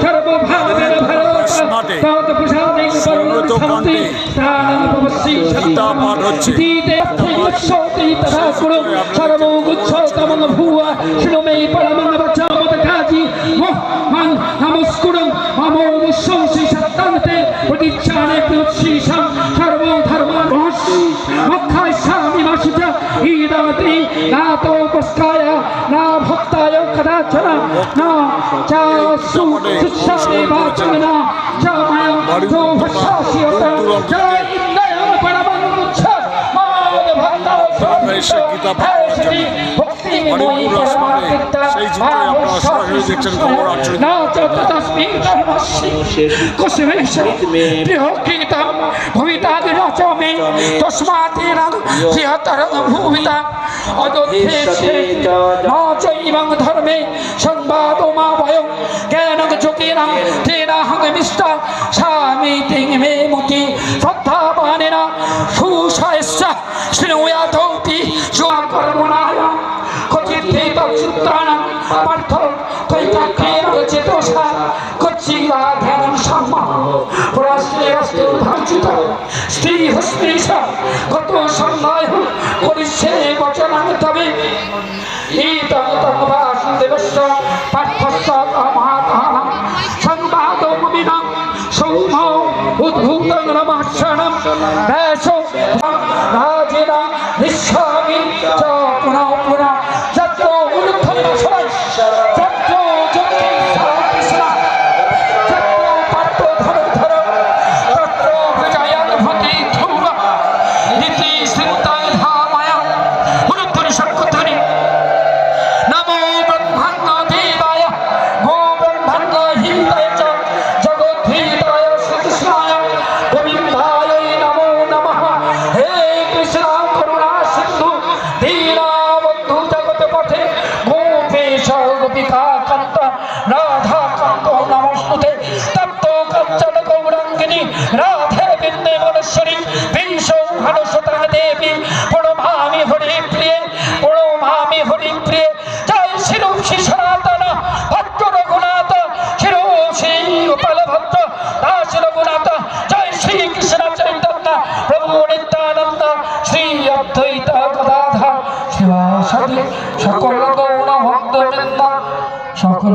সর্বভাবের ভারত তত প্রসাদে শ্রীমত শান্তি স্থানং ভবসি গীতা পাঠ হচ্ছে। তীতে সতি তথা কুরু সর্বগুচ্ছ তমং ভুয়া শ্রমে পরমং বচামত কাজি মোহ মান নমস্কুরং সত্তান্তে প্রতিচ্ছানে সর্ব মক্ষায় স্বামী মাসিত না তো পস্কায় না ভক্তায় কদাচন না চা সু সুস্বামে বাচন না চা মায়া তো ভস্যাসিয়ত চা ইন্দয় পরমং মুচ্ছ মাদ ভক্তা আমরা এসে গীতা পাঠ করার জন্য হরিপুর আসমানে সেই চিত্রে আপনারা সরাসরি দেখছেন খবর আর্চনা না ততস্মি ধর্মস্মি কুসুমেশ্বরী প্রিয়কৃতম ভবিতাদিরাচ মে তস্মাতেরাং বৃহত্তরং ভূমিতা অযোধ্যেশে ন চৈবং ধর্মে সংবাদো মা ভয়ং জ্ঞানং যোগেনাং তেনাহং মিষ্টা স্বামী তিং মে মুতি। পরিচিত। স্ত্রী হস্ত্রী গত সন্ধ্যায় করিছে বচনা তবে দেবস্ব পাঠ্যস্ত মহাতাহাম সংবাদ মুমিনাম সৌম উদ্ভূত রমাক্ষণম কান্ত রাধা কান্ত নমস্তুতে, তপ্ত কাঞ্চন গৌরাঙ্গিনী, রাধে বিন্দে মনেশ্বরী বিংশ হনুসতা দেবী, প্রণমামি হরি প্রিয়ে, প্রণমামি হরি প্রিয়ে, জয় শিরু শ্রী সনাতন ভক্ত রঘুনাথ শিরু শ্রী গোপাল ভক্ত দাস রঘুনাথ, জয় শ্রী কৃষ্ণ চৈতন্য, প্রভু নিত্যানন্দ, শ্রী অদ্বৈত গদাধর শিবাসাদি সকল গৌণ সকল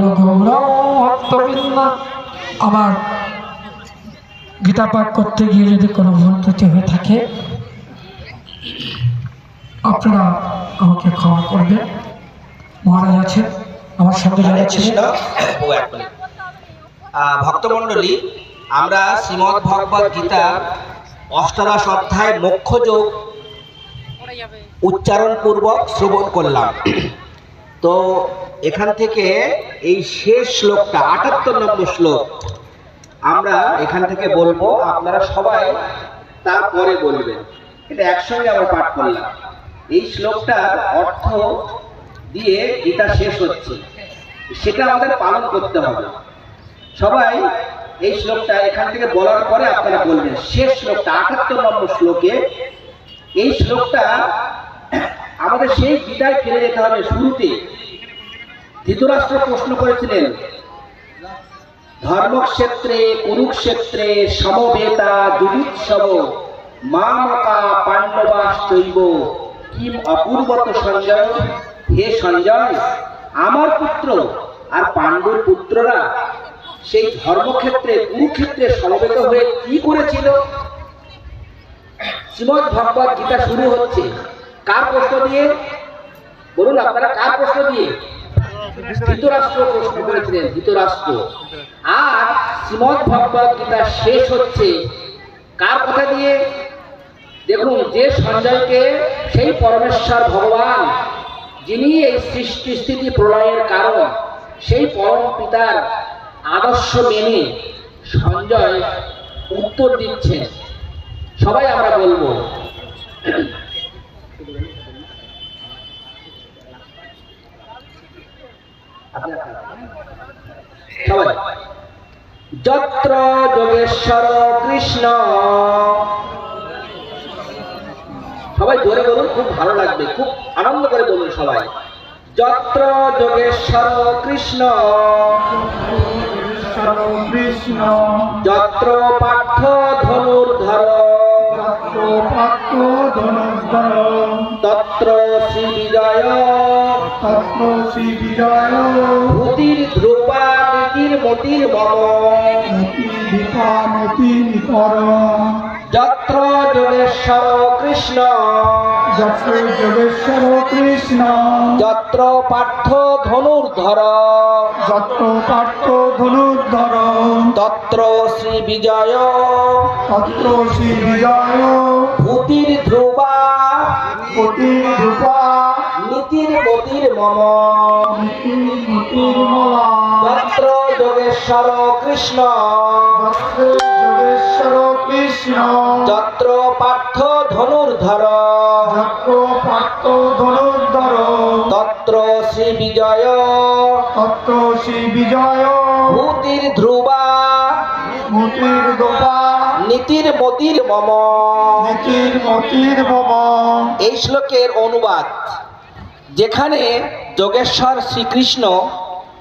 আমার গীতা পাঠ করতে গিয়ে যদি কোনো ভুল ত্রুটি হয়ে থাকে আপনারা আমাকে ক্ষমা করবেন। মহারাজ আছেন আমার সঙ্গে যারা। আহ, ভক্তমণ্ডলী আমরা শ্রীমদ ভগবত গীতা অষ্টাদশ অধ্যায় মুখ্য যোগ উচ্চারণ পূর্বক শ্রবণ করলাম। তো এখান থেকে এই শেষ শ্লোকটা, আটাত্তর নম্বর শ্লোক, আমরা এখান থেকে বলব, আপনারা সবাই তারপরে বলবেন। এটা একসঙ্গে আমরা পাঠ করলাম। এই শ্লোকটার অর্থ দিয়ে গীতা শেষ হচ্ছে। সেটা আমাদের পালন করতে হবে। সবাই এই শ্লোকটা এখান থেকে বলার পরে আপনারা বলবেন, শেষ শ্লোকটা, আটাত্তর নম্বর শ্লোকে এই শ্লোকটা আমাদের সেই গীতায় ফিরে যেতে হবে। শুরুতে ধৃতরাষ্ট্র প্রশ্ন করেছিলেন, ধর্মক্ষেত্রে, কুরুক্ষেত্রে সমবেতা যুজুৎসব মামকা পাণ্ডবাশ্চৈব কিম অপূর্বত সঞ্জয়? হে সঞ্জয়, আমার পুত্র আর পাণ্ডুর পুত্ররা সেই ধর্মক্ষেত্রে, কুরুক্ষেত্রে সমবেত হয়ে কি করেছিল? শ্রীমদ ভগবত গীতা শুরু হচ্ছে। কার প্রশ্ন দিয়ে? বলুন আপনারা, কার প্রশ্ন দিয়ে? ধৃতরাষ্ট্র প্রশ্ন করেছিলেন, ধৃতরাষ্ট্র। আর শ্রীমদ ভগবত গীতা শেষ হচ্ছে। কার কথা দিয়ে? দেখুন, যে সঞ্জয়কে, সেই পরমেশ্বর ভগবান, যিনি এই সৃষ্টি স্থিতি প্রলয়ের কারণ, সেই পরম পিতার আদর্শ মেনে সঞ্জয় উত্তর দিচ্ছেন। সবাই আমরা বলব। সবাই। যত্র যোগেশ্বর কৃষ্ণ। সবাই জোরে বলুন খুব ভালো লাগবে খুব আনন্দ করে বলুন সবাই। যত্র যোগেশ্বর কৃষ্ণ। কৃষ্ণ। যত্র পার্থ ধনুর্ধর। পাত্র ধনুর্ধর। তত্র শ্রী বিজয়। তত্র শ্রী বিজয়। ভূতির ধ্রুবা নীতির মতির মম। মতি দীপা মতি নিকর যত্র যোগেশ্বর কৃষ্ণ। যত্র যোগেশ্বর কৃষ্ণ। যত্র পার্থ ধনুর্ধর। যত্র পাত্র ধনুর্ধর। তত্র শ্রী বিজয়। তত্র শ্রী বিজয়। ভূতির ধ্রুবা মতি রূপা। নীতির মতির মম। যত্র যোগেশ্বর কৃষ্ণ। যোগেশ্বর কৃষ্ণ যত্র পার্থ ধনুর্ধর। যত্র পাত্র ধনুর্ধর তত্র শ্রী বিজয়। তত্র শ্রী বিজয়। ভূতির ধ্রুবা। মতির দোপা নীতির মতির মম। নীতির মতির মম। এই শ্লোকের অনুবাদ যেখানে যোগেশ্বর শ্রীকৃষ্ণ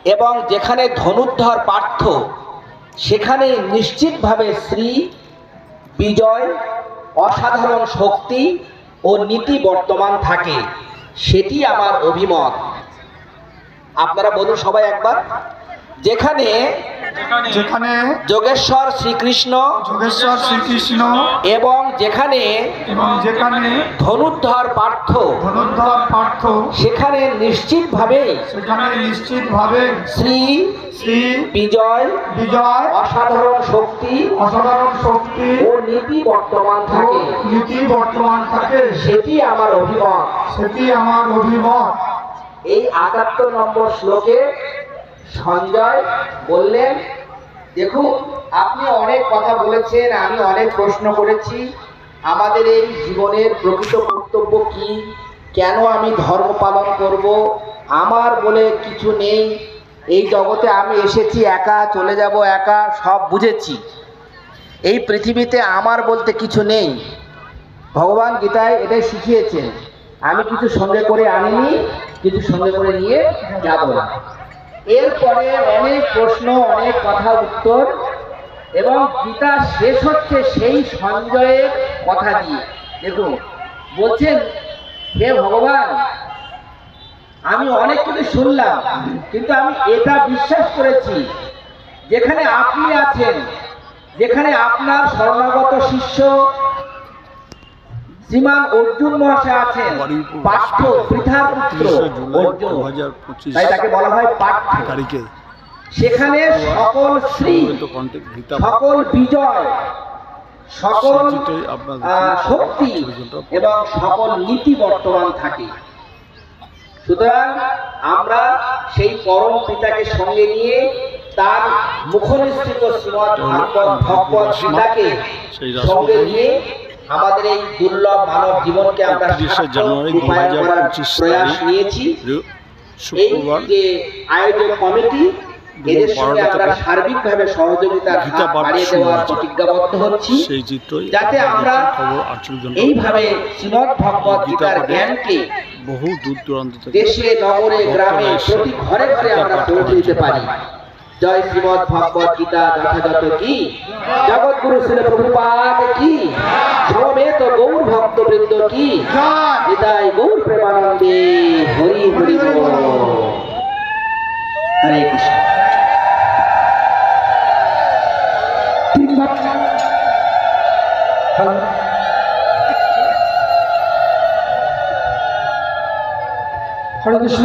এবং যেখানে ধনুর্ধর পার্থ সেখানে নিশ্চিতভাবে শ্রী বিজয় অসাধারণ শক্তি ও নীতি বর্তমান থাকে। সেটি আমার অভিমত। আপনারা বলুন সবাই একবার। যেখানে যেখানে যোগেশ্বর শ্রীকৃষ্ণ যোগেশ্বর শ্রীকৃষ্ণ এবং যেখানে এবং যেখানে ধনুর্ধর পার্থ। ধনুর্ধর পার্থ। সেখানে নিশ্চিতভাবে সেখানে নিশ্চিতভাবে শ্রী শ্রী বিজয় বিজয় অসাধারণ শক্তি অসাধারণ শক্তি ও নীতি বর্তমান থাকে। নীতি বর্তমান থাকে। সেটি আমার অভিমত। সেটি আমার অভিমত। এই আটাত্তর নম্বর শ্লোকে সঞ্জয় বললেন দেখুন আপনি অনেক কথা বলেছেন, আমি অনেক প্রশ্ন করেছি। আমাদের এই জীবনের প্রকৃত কর্তব্য কি? কেন আমি ধর্ম পালন করব? আমার বলে কিছু নেই। এই জগতে আমি এসেছি, একা চলে যাব, একা সব বুঝেছি। এই পৃথিবীতে আমার বলতে কিছু নেই। ভগবান গীতায় এটাই শিখিয়েছেন, আমি কিছু সঙ্গে করে আনিনি, কিছু সঙ্গে করে নিয়ে যাব না। এরপরে অনেক প্রশ্ন, অনেক কথা উত্তর, এবং গীতা শেষ হচ্ছে সেই সঞ্জয়ের কথা দিয়ে। দেখুন, বলছেন, হে ভগবান, আমি অনেক কিছু শুনলাম, কিন্তু আমি এটা বিশ্বাস করেছি, যেখানে আপনি আছেন, যেখানে আপনার শরণাগত শিষ্য শ্রীমান অর্জুন মহাশয় আছেন পার্থ পৃথার পুত্র অর্জুন। তাই তাকে বলা হয় তারিখে। সেখানে সকল শ্রী সকল বিজয় সকল শক্তি এবং সকল নীতি বর্তমান থাকে। সুতরাং আমরা সেই পরম পিতাকে সঙ্গে নিয়ে তার মুখনিসৃত শ্রীমৎ ভাগবত ভগবত গীতাকে সঙ্গে নিয়ে আমাদের এই দুর্লভ মানব জীবনকে আমরা জানুয়ারি রূপায়ণ করার 2025 প্রয়াস নিয়েছি। এই যে আয়োজক কমিটি এদের সঙ্গে আমরা সার্বিকভাবে সহযোগিতার গীতা হাত বাড়িয়ে দেওয়ার প্রতিজ্ঞাবদ্ধ হচ্ছি। সেই চিত্রই যাতে আমরা খবর আটচল্লিশ ঘণ্টা এইভাবে শ্রীমদ ভগবত গীতার জ্ঞানকে বহু দূর দূরান্ত দেশে নগরে গ্রামে প্রতি ঘরে ঘরে আমরা পৌঁছে দিতে পারি। জয় শ্রীমদ ভগবত গীতা যথাযথ কি? জগৎগুরু শ্রী প্রভুপাদ কি? সমবেত গৌর ভক্তবৃন্দ কি? জয়। হৃদয় গৌর প্রেমানন্দে হরি হরি হরে কৃষ্ণ। হরে কৃষ্ণ।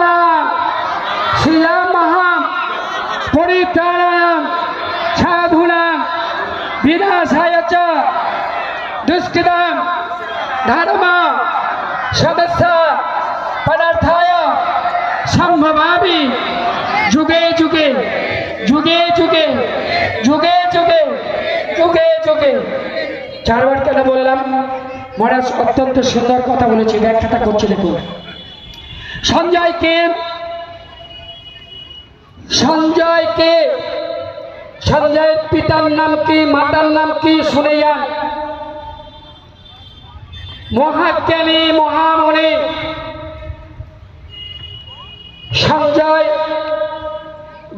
বিনাশায় চ দুষ্কৃতাম ধর্ম সদস্য পদার্থায় সম্ভবামি যুগে যুগে যুগে যুগে যুগে যুগে যুগে যুগে যুগে চারবার কেন বললাম, মহারাজ, অত্যন্ত সুন্দর কথা বলেছি ব্যাখ্যাটা করছি দেখুন সঞ্জয় কে? সঞ্জয় কে সঞ্জয়ের পিতার নাম কি, মাতার নাম কি, শুনে যান। মহাজ্ঞানী, মহামণি, সঞ্জয়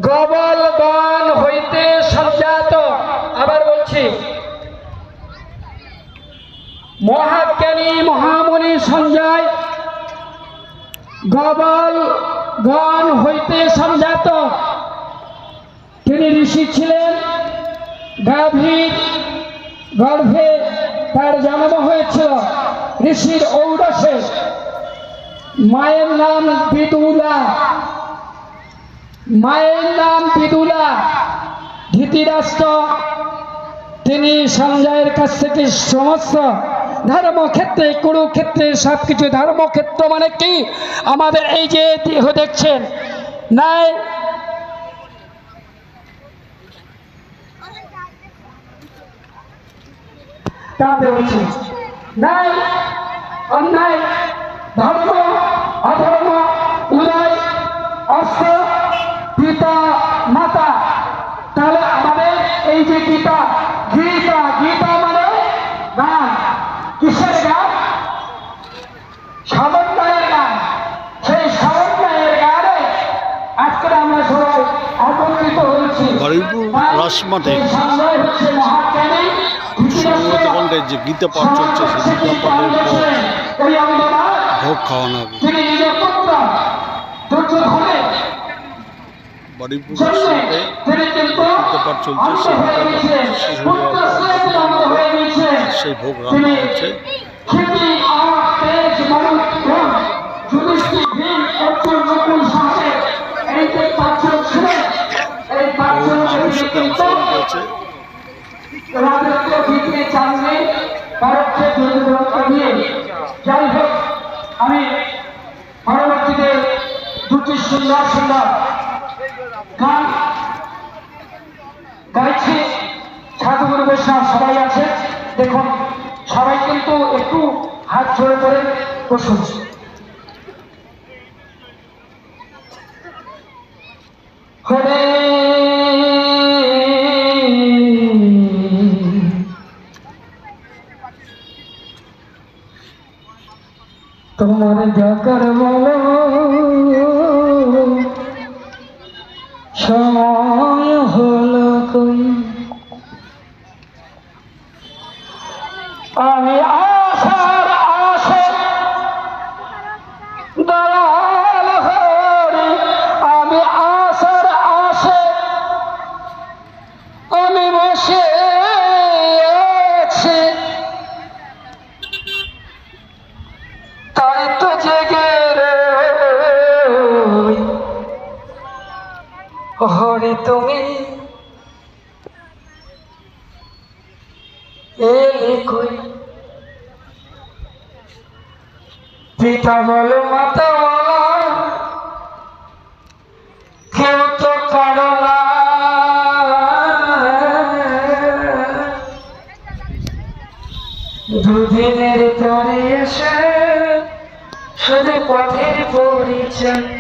গবল গণ হইতে সঞ্জাত। আবার বলছি, মহাজ্ঞানী, মহামণি, সঞ্জয় গবল গণ হইতে সঞ্জাত তিনি ঋষি ছিলেন গাভীর গর্ভে তার জন্ম হয়েছিল, ঋষির ঔরসে। মায়ের নাম বিদুলা। মায়ের নাম বিদুলা, ধৃতিরাষ্ট্র। তিনি সঞ্জয়ের কাছ থেকে সমস্ত ধর্মক্ষেত্রে, কুরুক্ষেত্রে সব কিছু ধর্মক্ষেত্র মানে কি? আমাদের এই যে দেখছেন, নাই? অন্যায়, ধর্ম, অধর্ম, উদয় অস্ত্র পিতা মাতা তাহলে আমাদের এই যে গীতা গীতা গীতা মানে গান কিসের গান সমন্বয়ের গান সেই সমন্বয়ের গানে আজকে আমরা সবাই একত্রিত হয়েছি হরিপুর পণ্ডের যে গীতা পাঠ চলছে, সেই গীতা পাঠের পর ভোগ খাওয়ানো হবে গীতাপাঠ চলছে। সেই ভোগ রান্না হচ্ছে ভারতকে দুর্নীতি দিয়ে যাই হোক, আমি পরবর্তীতে দুটি সুন্দর সুন্দর গান গাইছি। সাধুগুরু বৈষ্ণব সবাই আছে। দেখুন, সবাই কিন্তু একটু হাত জোড়ে করে বসুন। হরে তোমার জাকার বলো তুমি পিতা বলো মাতা বলো কেউ তো কারও দুদিনের পরে এসে শুধু পথের পরিচয়।